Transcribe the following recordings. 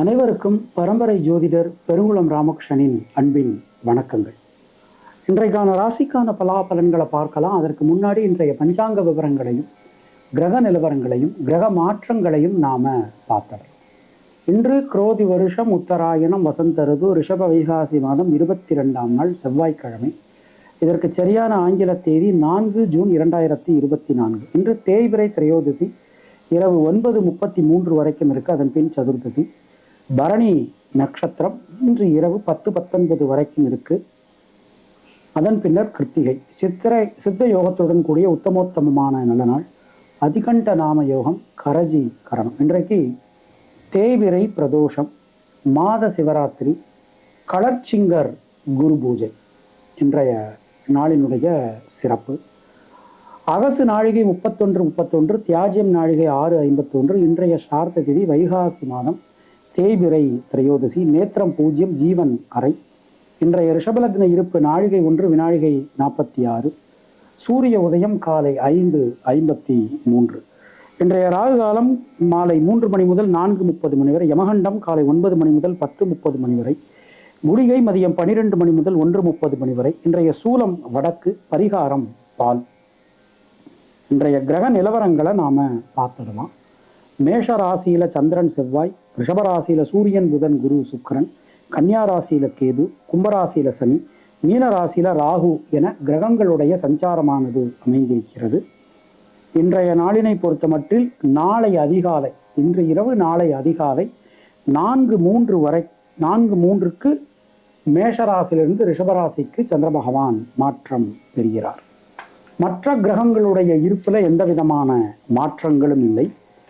அனைவருக்கும் பரம்பரை ஜோதிடர் பெருங்குளம் ராமகிருஷ்ணனின் அன்பின் வணக்கங்கள். இன்றைக்கான ராசிக்கான பலாபலன்களை பார்க்கலாம். அதற்கு முன்னாடி இன்றைய பஞ்சாங்க விவரங்களையும் கிரக நிலவரங்களையும் கிரக மாற்றங்களையும் நாம் பார்த்தோம். இன்று குரோதி வருஷம் உத்தராயணம் வசந்தருது ரிஷப வைகாசி மாதம் இருபத்தி ரெண்டாம் நாள் செவ்வாய்க்கிழமை. இதற்கு சரியான ஆங்கில தேதி நான்கு ஜூன் இரண்டாயிரத்தி இருபத்தி நான்கு. இன்று தேய்பிரை திரையோதசி இரவு ஒன்பது முப்பத்தி மூன்று வரைக்கும் இருக்கு. அதன் பின் சதுர்தசி. பரணி நட்சத்திரம் இன்று இரவு பத்து பத்தொன்பது வரைக்கும் இருக்கு. அதன் பின்னர் கிருத்திகை. சித்திரை சித்த யோகத்துடன் கூடிய உத்தமோத்தமமான நல்ல நாள் அதிகண்ட நாம யோகம் கரஜி கரணம். இன்றைக்கு தேவிரை பிரதோஷம் மாத சிவராத்திரி களர்ச்சிங்கர் குரு பூஜை இன்றைய நாளினுடைய சிறப்பு. அகசு நாழிகை முப்பத்தொன்று முப்பத்தொன்று தியாஜியம் நாழிகை ஆறு ஐம்பத்தொன்று இன்றைய சார்த்த திதி வைகாசி மாதம் தேய்பிரை திரையோதசி நேத்திரம் பூஜ்யம் ஜீவன் அறை. இன்றைய ரிஷபலக்ன இருப்பு நாழிகை ஒன்று வினாழிகை நாற்பத்தி ஆறு சூரிய உதயம் காலை ஐந்து ஐம்பத்தி மூன்று. இன்றைய ராகு காலம் மாலை மூன்று மணி முதல் நான்கு முப்பது மணி வரை. யமகண்டம் காலை ஒன்பது மணி முதல் பத்து முப்பது மணி வரை. குடிகை மதியம் பனிரெண்டு மணி முதல் ஒன்று முப்பது மணி வரை. இன்றைய சூலம் வடக்கு பரிகாரம் பால். இன்றைய கிரக நிலவரங்களை நாம பார்த்துடலாம். மேஷ ராசியில சந்திரன் செவ்வாய் ரிஷபராசியில சூரியன் புதன் குரு சுக்கிரன் கன்னியா ராசியில கேது கும்பராசியில சனி மீன ராசியில ராகு என கிரகங்களுடைய சஞ்சாரமானது அமைந்திருக்கிறது. இன்றைய நாளினை பொறுத்தமட்டில் நாளை அதிகாலை இன்று இரவு நாளை அதிகாலை நான்கு மூன்று வரை நான்கு மூன்றுக்கு மேஷராசியிலிருந்து ரிஷபராசிக்கு சந்திர பகவான் மாற்றம் பெறுகிறார். மற்ற கிரகங்களுடைய இருப்பில் எந்த விதமான மாற்றங்களும் இல்லை.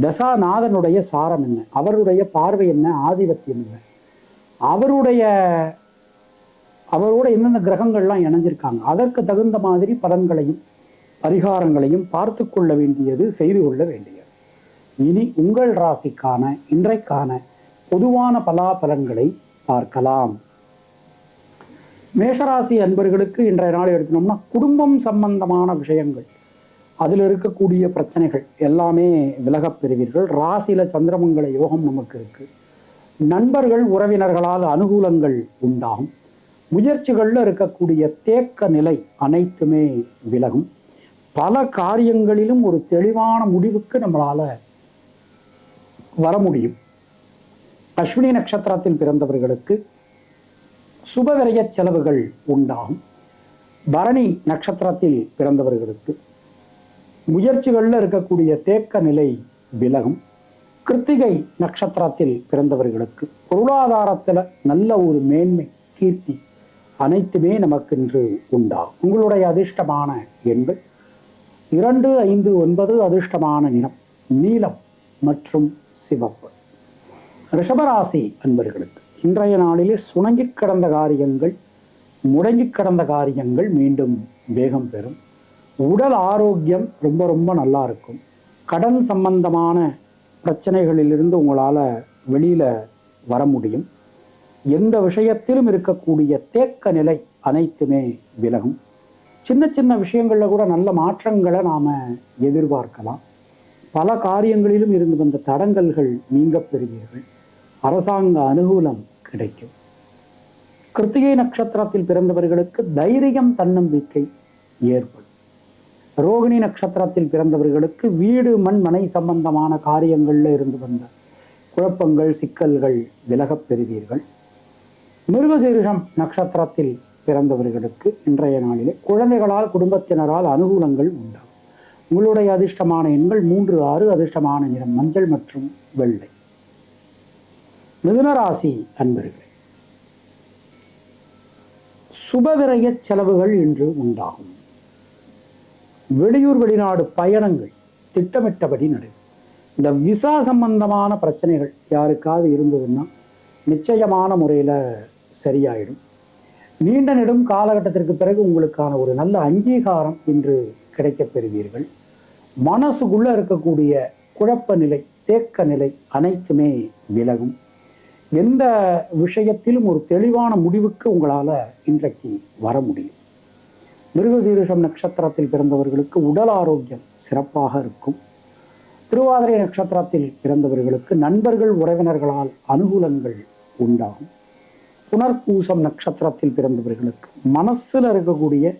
தசாநாதனுடைய சாரம் என்ன? அவருடைய பார்வை என்ன? ஆதிபத்தியம் என்ன? அவருடைய அவரோட என்னென்ன கிரகங்கள்லாம் இணைஞ்சிருக்காங்க? அதற்கு தகுந்த மாதிரி பலன்களையும் பரிகாரங்களையும் பார்த்து கொள்ள வேண்டியது செய்து கொள்ள வேண்டியது. இனி உங்கள் ராசிக்கான இன்றைக்கான பொதுவான பலாபலன்களை பார்க்கலாம். மேஷராசி அன்பர்களுக்கு இன்றைய நாள் எடுக்கணும்னா குடும்பம் சம்பந்தமான விஷயங்கள். அதில் இருக்கக்கூடிய பிரச்சனைகள் எல்லாமே விலகப் பெறுவீர்கள். ராசியில சந்திரமங்கல யோகம் நமக்கு இருக்குது நண்பர்கள் உறவினர்களால் அனுகூலங்கள் உண்டாகும். முயற்சிகளில் இருக்கக்கூடிய தேக்க நிலை அனைத்துமே விலகும். பல காரியங்களிலும் ஒரு தெளிவான முடிவுக்கு நம்மளால் வர முடியும். அஸ்வினி நட்சத்திரத்தில் பிறந்தவர்களுக்கு சுபவிரய செலவுகள் உண்டாகும். பரணி நட்சத்திரத்தில் பிறந்தவர்களுக்கு முயற்சிகளில் இருக்கக்கூடிய தேக்க நிலை விலகும். கிருத்திகை நட்சத்திரத்தில் பிறந்தவர்களுக்கு பொருளாதாரத்தில் நல்ல ஒரு மேன்மை கீர்த்தி அனைத்துமே நமக்கு இன்று உண்டாகும். உங்களுடைய அதிர்ஷ்டமான எண்கள் இரண்டு ஐந்து ஒன்பது அதிர்ஷ்டமான நிறம் நீலம் மற்றும் சிவப்பு. ரிஷபராசி அன்பர்களுக்கு இன்றைய நாளிலே சுணங்கி கிடந்த காரியங்கள் முடங்கி கிடந்த காரியங்கள் மீண்டும் வேகம் பெறும். உடல் ஆரோக்கியம் ரொம்ப ரொம்ப நல்லா இருக்கும். கடன் சம்பந்தமான பிரச்சனைகளிலிருந்து உங்களால் வெளியில் வர முடியும். எந்த விஷயத்திலும் இருக்கக்கூடிய தேக்க நிலை அனைத்துமே விலகும். சின்ன சின்ன விஷயங்களில் கூட நல்ல மாற்றங்களை நாம் எதிர்பார்க்கலாம். பல காரியங்களிலும் இருந்து வந்த தடங்கல்கள் நீங்க பெறுவீர்கள். அரசாங்க அனுகூலம் கிடைக்கும். கிருத்திகை நட்சத்திரத்தில் பிறந்தவர்களுக்கு தைரியம் தன்னம்பிக்கை ஏற்படும். ரோகிணி நட்சத்திரத்தில் பிறந்தவர்களுக்கு வீடு மண் மனை சம்பந்தமான காரியங்கள்ல இருந்து வந்த குழப்பங்கள் சிக்கல்கள் விலகப் பெறுவீர்கள். மிருகசீரிஷம் நட்சத்திரத்தில் பிறந்தவர்களுக்கு இன்றைய நாளிலே குழந்தைகளால் குடும்பத்தினரால் அனுகூலங்கள் உண்டாகும். உங்களுடைய அதிர்ஷ்டமான எண்கள் மூன்று ஆறு அதிர்ஷ்டமான நிறம் மஞ்சள் மற்றும் வெள்ளை. மிதுனராசி அன்பர்களே சுபவிரய செலவுகள் இன்று உண்டாகும். வெளியூர் வெளிநாடு பயணங்கள் திட்டமிட்டபடி நடைபெறும் இந்த விசா சம்பந்தமான பிரச்சனைகள் யாருக்காவது இருந்ததுன்னா நிச்சயமான முறையில் சரியாயிடும். நீண்ட நெடும் காலகட்டத்திற்கு பிறகு உங்களுக்கான ஒரு நல்ல அங்கீகாரம் இன்று கிடைக்கப் பெறுவீர்கள். மனசுக்குள்ளே இருக்கக்கூடிய குழப்ப நிலை தேக்க நிலை அனைத்துமே விலகும். எந்த விஷயத்திலும் ஒரு தெளிவான முடிவுக்கு உங்களால் இன்றைக்கு வர முடியும். மிருகசீரிஷம் நட்சத்திரத்தில் பிறந்தவர்களுக்கு உடல் ஆரோக்கியம் சிறப்பாக இருக்கும். திருவாதிரை நட்சத்திரத்தில் பிறந்தவர்களுக்கு நண்பர்கள் உறவினர்களால் அனுகூலங்கள் உண்டாகும். புனர்பூசம் நட்சத்திரத்தில் பிறந்தவர்களுக்கு மனசில் இருக்கக்கூடிய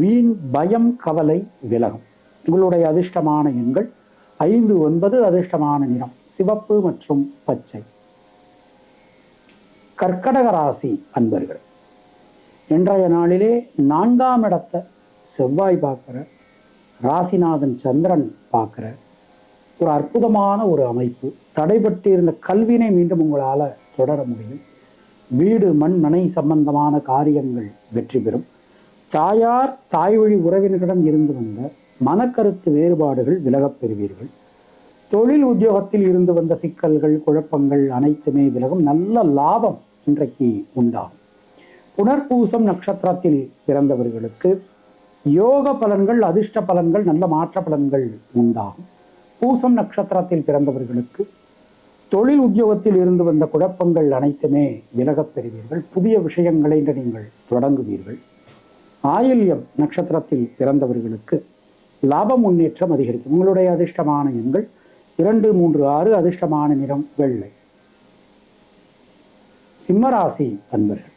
வீண் பயம் கவலை விலகும். உங்களுடைய அதிர்ஷ்டமான எண்கள் ஐந்து ஒன்பது அதிர்ஷ்டமான நிறம் சிவப்பு மற்றும் பச்சை. கர்க்கடக ராசி அன்பர்கள் இன்றைய நாளிலே நான்காம் இடத்தை செவ்வாய் பார்க்குற ராசிநாதன் சந்திரன் பார்க்குற ஒரு அற்புதமான ஒரு அமைப்பு. தடைபட்டு இருந்த கல்வினை மீண்டும் உங்களால் தொடர முடியும். வீடு மண் மனை சம்பந்தமான காரியங்கள் வெற்றி பெறும். தாயார் தாய் வழி உறவினர்களிடம் இருந்து வந்த மனக்கருத்து வேறுபாடுகள் விலகப் பெறுவீர்கள். தொழில் உத்தியோகத்தில் இருந்து வந்த சிக்கல்கள் குழப்பங்கள் அனைத்துமே விலகும். நல்ல லாபம் இன்றைக்கு உண்டாகும். புனர்பூசம் நட்சத்திரத்தில் பிறந்தவர்களுக்கு யோக பலன்கள் அதிர்ஷ்ட பலன்கள் நல்ல மாற்ற பலன்கள் உண்டாகும். பூசம் நட்சத்திரத்தில் பிறந்தவர்களுக்கு தொழில் உத்தியோகத்தில் இருந்து வந்த குழப்பங்கள் அனைத்துமே விலகப் பெறுவீர்கள். புதிய விஷயங்களை நீங்கள் தொடங்குவீர்கள். ஆயில்யம் நட்சத்திரத்தில் பிறந்தவர்களுக்கு லாப முன்னேற்றம் அதிகரிக்கும். உங்களுடைய அதிர்ஷ்டமான எண்கள் இரண்டு மூன்று ஆறு அதிர்ஷ்டமான நிறம் வெள்ளை. சிம்மராசி அன்பர்கள்.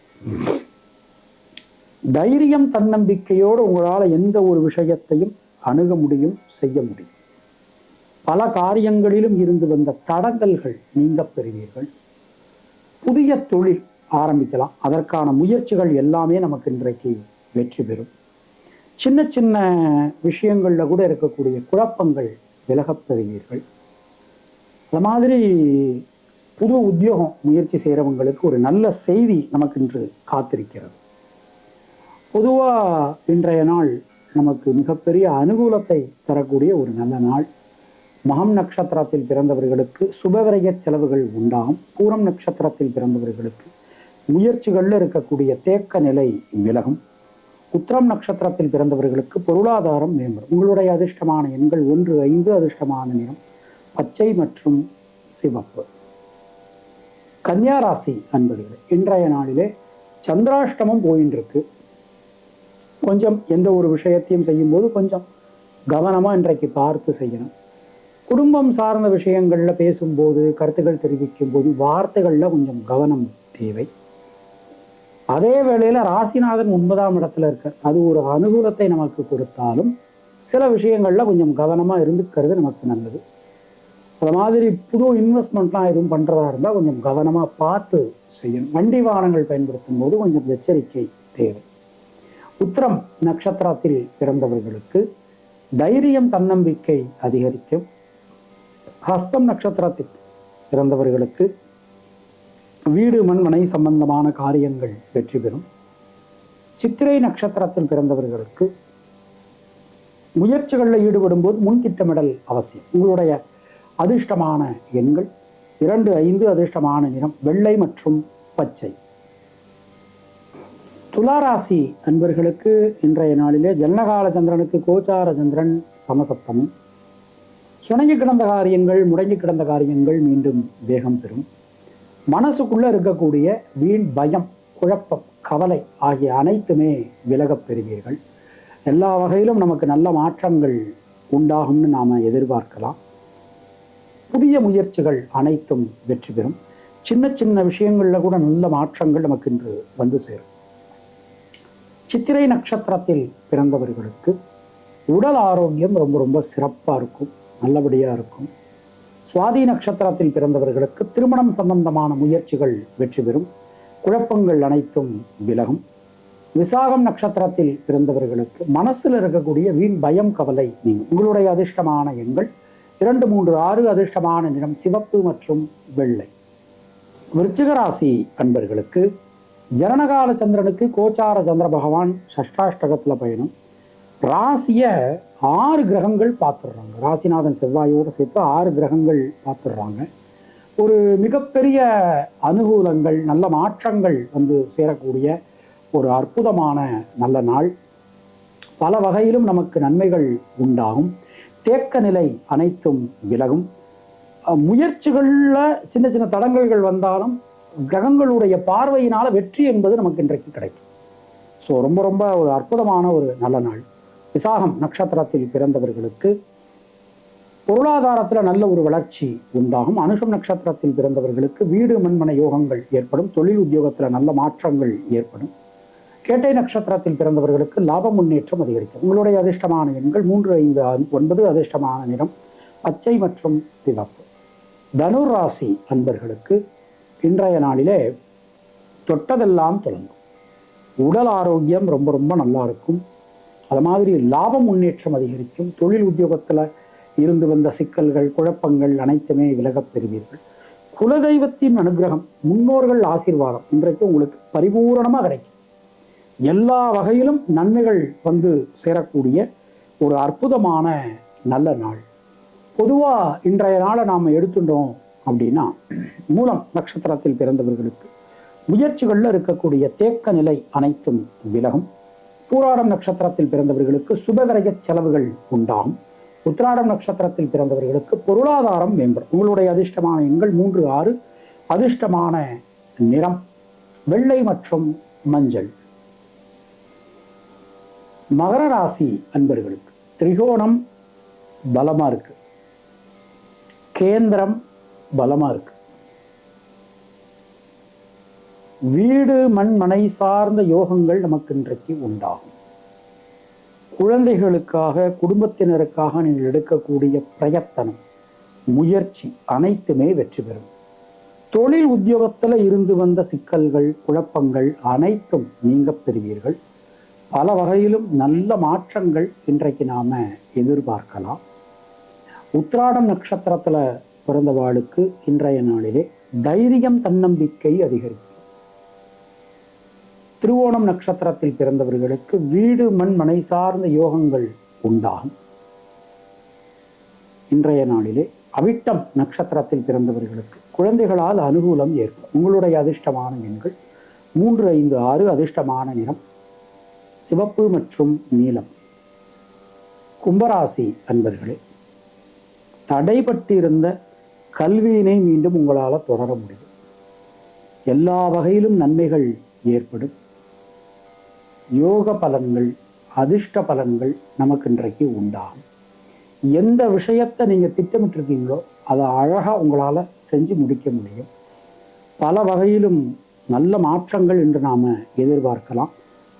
தைரியம் தன்னம்பிக்கையோடு உங்களால் எந்த ஒரு விஷயத்தையும் அணுக முடியும் செய்ய முடியும். பல காரியங்களிலும் இருந்து வந்த தடங்கல்கள் நீங்க பெறுவீர்கள். புதிய தொழில் ஆரம்பிக்கலாம். அதற்கான முயற்சிகள் எல்லாமே நமக்கு இன்றைக்கு வெற்றி பெறும். சின்ன சின்ன விஷயங்களில் கூட இருக்கக்கூடிய குழப்பங்கள் விலகப் பெறுவீர்கள். அது மாதிரி புது உத்தியோகம் முயற்சி செய்கிறவங்களுக்கு ஒரு நல்ல செய்தி நமக்கு இன்று காத்திருக்கிறது. பொதுவா இன்றைய நாள் நமக்கு மிகப்பெரிய அனுகூலத்தை தரக்கூடிய ஒரு நல்ல நாள். மகம் நட்சத்திரத்தில் பிறந்தவர்களுக்கு சுபவிரய செலவுகள் உண்டாகும் பூரம் நட்சத்திரத்தில் பிறந்தவர்களுக்கு முயற்சிகளில் இருக்கக்கூடிய தேக்க நிலை விலகும். உத்திரம் நட்சத்திரத்தில் பிறந்தவர்களுக்கு பொருளாதாரம் மேம்படும். உங்களுடைய அதிர்ஷ்டமான எண்கள் ஒன்று ஐந்து அதிர்ஷ்டமான நிறம் பச்சை மற்றும் சிவப்பு. கன்னியாராசி அன்பர்களே இன்றைய நாளிலே சந்திராஷ்டமம் போயின்னு இருக்கு கொஞ்சம் எந்த ஒரு விஷயத்தையும் செய்யும்போது கொஞ்சம் கவனமாக இன்றைக்கு பார்த்து செய்யணும். குடும்பம் சார்ந்த விஷயங்களில் பேசும்போது கருத்துக்கள் தெரிவிக்கும் போது வார்த்தைகளில் கொஞ்சம் கவனம் தேவை. அதே வேளையில் ராசிநாதன் ஒன்பதாம் இடத்துல இருக்க அது ஒரு அனுகூலத்தை நமக்கு கொடுத்தாலும் சில விஷயங்களில் கொஞ்சம் கவனமாக இருந்துக்கிறது நமக்கு நல்லது. அது மாதிரி புது இன்வெஸ்ட்மெண்ட்லாம் எதுவும் பண்ணுறதா இருந்தால் கொஞ்சம் கவனமாக பார்த்து செய்யணும். வண்டி வாகனங்கள் பயன்படுத்தும் போது கொஞ்சம் எச்சரிக்கை தேவை. உத்திரம் நட்சத்திரத்தில் பிறந்தவர்களுக்கு தைரியம் தன்னம்பிக்கை அதிகரிக்கும். ஹஸ்தம் நட்சத்திரத்தில் பிறந்தவர்களுக்கு வீடு மண்மனை சம்பந்தமான காரியங்கள் வெற்றி பெறும். சித்திரை நட்சத்திரத்தில் பிறந்தவர்களுக்கு முயற்சிகளில் ஈடுபடும் போது முன் திட்டமிடல் அவசியம். உங்களுடைய அதிர்ஷ்டமான எண்கள் இரண்டு ஐந்து அதிர்ஷ்டமான நிறம் வெள்ளை மற்றும் பச்சை. துளாராசி அன்பர்களுக்கு இன்றைய நாளிலே ஜன்னகால சந்திரனுக்கு கோச்சார சந்திரன் சமசப்தமும் சுணங்கி கிடந்த காரியங்கள் முடங்கி கிடந்த காரியங்கள் மீண்டும் வேகம் பெறும். மனசுக்குள்ளே இருக்கக்கூடிய வீண் பயம் குழப்பம் கவலை ஆகிய அனைத்துமே விலகப் பெறுவீர்கள். எல்லா வகையிலும் நமக்கு நல்ல மாற்றங்கள் உண்டாகும்னு நாம எதிர்பார்க்கலாம். புதிய முயற்சிகள் அனைத்தும் வெற்றி பெறும். சின்ன சின்ன விஷயங்களில் கூட நல்ல மாற்றங்கள் நமக்கு இன்று வந்து சேரும். சித்திரை நட்சத்திரத்தில் பிறந்தவர்களுக்கு உடல் ஆரோக்கியம் ரொம்ப ரொம்ப சிறப்பாக இருக்கும் நல்லபடியாக இருக்கும். சுவாதி நட்சத்திரத்தில் பிறந்தவர்களுக்கு திருமணம் சம்பந்தமான முயற்சிகள் வெற்றி பெறும். குழப்பங்கள் அனைத்தும் விலகும். விசாகம் நட்சத்திரத்தில் பிறந்தவர்களுக்கு மனசில் இருக்கக்கூடிய வீண் பயம் கவலை நீங்கள் உங்களுடைய அதிர்ஷ்டமான எண்கள் இரண்டு மூன்று ஆறு அதிர்ஷ்டமான நிறம் சிவப்பு மற்றும் வெள்ளை. விருச்சிகராசி அன்பர்களுக்கு ஜனனகால சந்திரனுக்கு கோச்சார சந்திர பகவான் சஷ்டாஷ்டகத்தில் பயணம். ராசியை ஆறு கிரகங்கள் பார்த்துடுறாங்க. ராசிநாதன் செவ்வாயோடு சேர்த்து ஆறு கிரகங்கள் பார்த்துடுறாங்க. ஒரு மிகப்பெரிய அனுகூலங்கள் நல்ல மாற்றங்கள் வந்து சேரக்கூடிய ஒரு அற்புதமான நல்ல நாள். பல வகையிலும் நமக்கு நன்மைகள் உண்டாகும். தேக்க நிலை அனைத்தும் விலகும். முயற்சிகளில் சின்ன சின்ன தடங்கல்கள் வந்தாலும் கிரகங்களுடைய பார்வையினால வெற்றி என்பது நமக்கு இன்றைக்கு கிடைக்கும். ஸோ ரொம்ப ரொம்ப ஒரு அற்புதமான ஒரு நல்ல நாள். விசாகம் நட்சத்திரத்தில் பிறந்தவர்களுக்கு பொருளாதாரத்துல நல்ல ஒரு வளர்ச்சி உண்டாகும். அனுஷம் நட்சத்திரத்தில் பிறந்தவர்களுக்கு வீடு மண்மனை யோகங்கள் ஏற்படும். தொழில் உத்தியோகத்துல நல்ல மாற்றங்கள் ஏற்படும். கேட்டை நட்சத்திரத்தில் பிறந்தவர்களுக்கு லாப முன்னேற்றம் அதிகரிக்கும். உங்களுடைய அதிர்ஷ்டமான எண்கள் மூன்று ஐந்து ஒன்பது அதிர்ஷ்டமான நிறம் பச்சை மற்றும் சிவப்பு. தனுர் ராசி அன்பர்களுக்கு இன்றைய நாளிலே தொட்டதெல்லாம் தொடங்கும். உடல் ஆரோக்கியம் ரொம்ப ரொம்ப நல்லா இருக்கும். அது மாதிரி லாப முன்னேற்றம் அதிகரிக்கும். தொழில் உத்தியோகத்தில் இருந்து வந்த சிக்கல்கள் குழப்பங்கள் அனைத்துமே விலகப் பெறுவீர்கள். குலதெய்வத்தின் அனுகிரகம் முன்னோர்கள் ஆசீர்வாதம் இன்றைக்கு உங்களுக்கு பரிபூரணமாக கிடைக்கும். எல்லா வகையிலும் நன்மைகள் வந்து சேரக்கூடிய ஒரு அற்புதமான நல்ல நாள். பொதுவாக இன்றைய நாளை நாம் எடுத்துட்டோம் அப்படின்னா மூலம் நட்சத்திரத்தில் பிறந்தவர்களுக்கு முயற்சிகளில் இருக்கக்கூடிய தேக்க நிலை அனைத்தும் விலகும். பூராடம் நட்சத்திரத்தில் பிறந்தவர்களுக்கு சுபவிரய செலவுகள் உண்டாகும். உத்திராடம் நட்சத்திரத்தில் பிறந்தவர்களுக்கு பொருளாதாரம் மேம்படும். உங்களுடைய அதிர்ஷ்டமான எண்கள் மூன்று ஆறு. அதிர்ஷ்டமான நிறம் வெள்ளை மற்றும் மஞ்சள். மகர ராசி அன்பர்களுக்கு திரிகோணம் பலமா இருக்கு. கேந்திரம் பலமா இருக்கு. வீடு மண் மனை சார்ந்த யோகங்கள் நமக்கு இன்றைக்கு உண்டாகும். குழந்தைகளுக்காக குடும்பத்தினருக்காக நீங்கள் எடுக்கக்கூடிய பிரயத்தனம் முயற்சி அனைத்துமே வெற்றி பெறும். தொழில் உத்தியோகத்துல இருந்து வந்த சிக்கல்கள் குழப்பங்கள் அனைத்தும் நீங்க பெறுவீர்கள். பல வகையிலும் நல்ல மாற்றங்கள் இன்றைக்கு நாம எதிர்பார்க்கலாம். உத்திராடம் நட்சத்திரத்துல பிறந்தவாளுக்கு இன்றைய நாளிலே தைரியம் தன்னம்பிக்கை அதிகரிக்கும். திருவோணம் நட்சத்திரத்தில் பிறந்தவர்களுக்கு வீடு மண் மனை சார்ந்த யோகங்கள் உண்டாகும். இன்றைய நாளிலே அவிட்டம் நட்சத்திரத்தில் பிறந்தவர்களுக்கு குழந்தைகளால் அனுகூலம் ஏற்படும். உங்களுடைய அதிர்ஷ்டமான எண்கள் மூன்று ஐந்து ஆறு அதிர்ஷ்டமான நிறம் சிவப்பு மற்றும் நீலம். கும்பராசி அன்பர்களே தடைபட்டிருந்த கல்வியினை மீண்டும் உங்களால் தொடர முடியும். எல்லா வகையிலும் நன்மைகள் ஏற்படும். யோக பலன்கள் அதிர்ஷ்ட பலன்கள் நமக்கு இன்றைக்கு உண்டாகும். எந்த விஷயத்தை நீங்கள் திட்டமிட்டிருக்கீங்களோ அதை அழகாக உங்களால் செஞ்சு முடிக்க முடியும். பல வகையிலும் நல்ல மாற்றங்கள் என்று நாம் எதிர்பார்க்கலாம்.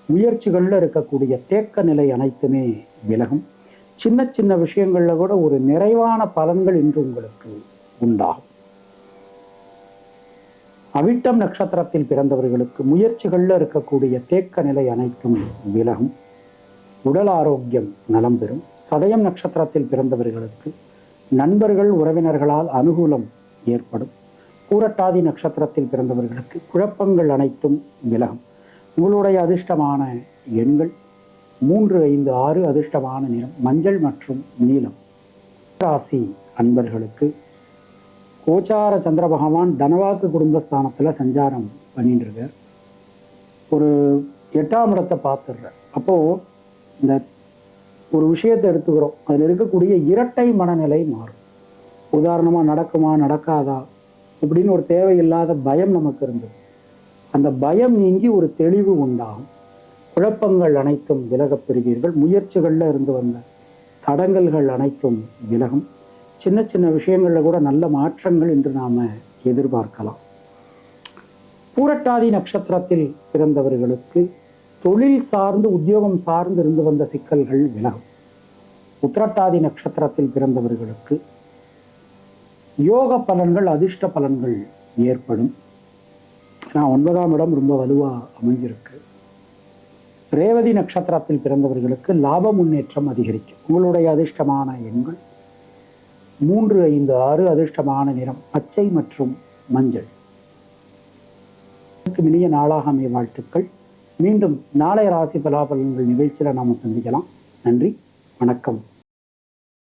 முயற்சிகளில் இருக்கக்கூடிய தேக்க நிலை அனைத்துமே விலகும். சின்ன சின்ன விஷயங்களில் கூட ஒரு நிறைவான பலன்கள் இன்று உங்களுக்கு உண்டாகும். அவிட்டம் நட்சத்திரத்தில் பிறந்தவர்களுக்கு முயற்சிகளில் இருக்கக்கூடிய தேக்க நிலை அனைத்தும் விலகும். உடல் ஆரோக்கியம் நலம் பெறும். சதயம் நட்சத்திரத்தில் பிறந்தவர்களுக்கு நண்பர்கள் உறவினர்களால் அனுகூலம் ஏற்படும். பூரட்டாதி நட்சத்திரத்தில் பிறந்தவர்களுக்கு குழப்பங்கள் அனைத்தும் விலகும். உங்களுடைய அதிர்ஷ்டமான எண்கள் மூன்று ஐந்து ஆறு அதிர்ஷ்டமான நிறம் மஞ்சள் மற்றும் நீலம். ராசி அன்பர்களுக்கு கோச்சார சந்திர பகவான் தனவாக்கு குடும்பஸ்தானத்தில் சஞ்சாரம் பண்ணிட்டு இருக்கார் ஒரு எட்டாம் இடத்தை பார்த்துடுறார். அப்போ இந்த ஒரு விஷயத்தை எடுத்துக்கிறோம். அதில் இருக்கக்கூடிய இரட்டை மனநிலை மாறும். உதாரணமாக நடக்குமா நடக்காதா? இப்படின்னு ஒரு தேவையில்லாத பயம் நமக்கு இருந்தது. அந்த பயம் நீங்கி ஒரு தெளிவு உண்டாகும். குழப்பங்கள் அனைத்தும் விலகப் பெறுவீர்கள். முயற்சிகளில் இருந்து வந்த தடங்கல்கள் அனைத்தும் விலகும். சின்ன சின்ன விஷயங்களில் கூட நல்ல மாற்றங்கள் என்று நாம எதிர்பார்க்கலாம். பூரட்டாதி நட்சத்திரத்தில் பிறந்தவர்களுக்கு தொழில் சார்ந்து உத்தியோகம் சார்ந்து இருந்து வந்த சிக்கல்கள் விலகும். உத்திரட்டாதி நட்சத்திரத்தில் பிறந்தவர்களுக்கு யோக பலன்கள் அதிர்ஷ்ட பலன்கள் ஏற்படும். நான் ஒன்பதாம் இடம் ரொம்ப வலுவா அமைஞ்சிருக்கு. ரேவதி நட்சத்திரத்தில் பிறந்தவர்களுக்கு லாப முன்னேற்றம் அதிகரிக்கும். உங்களுடைய அதிர்ஷ்டமான எண்கள் மூன்று ஐந்து ஆறு அதிர்ஷ்டமான நிறம் பச்சை மற்றும் மஞ்சள். இனிய நாளாக அமைய வாழ்த்துக்கள். மீண்டும் நாளைய ராசி பலாபலன்கள் நிகழ்ச்சியில நாம சந்திக்கலாம். நன்றி வணக்கம்.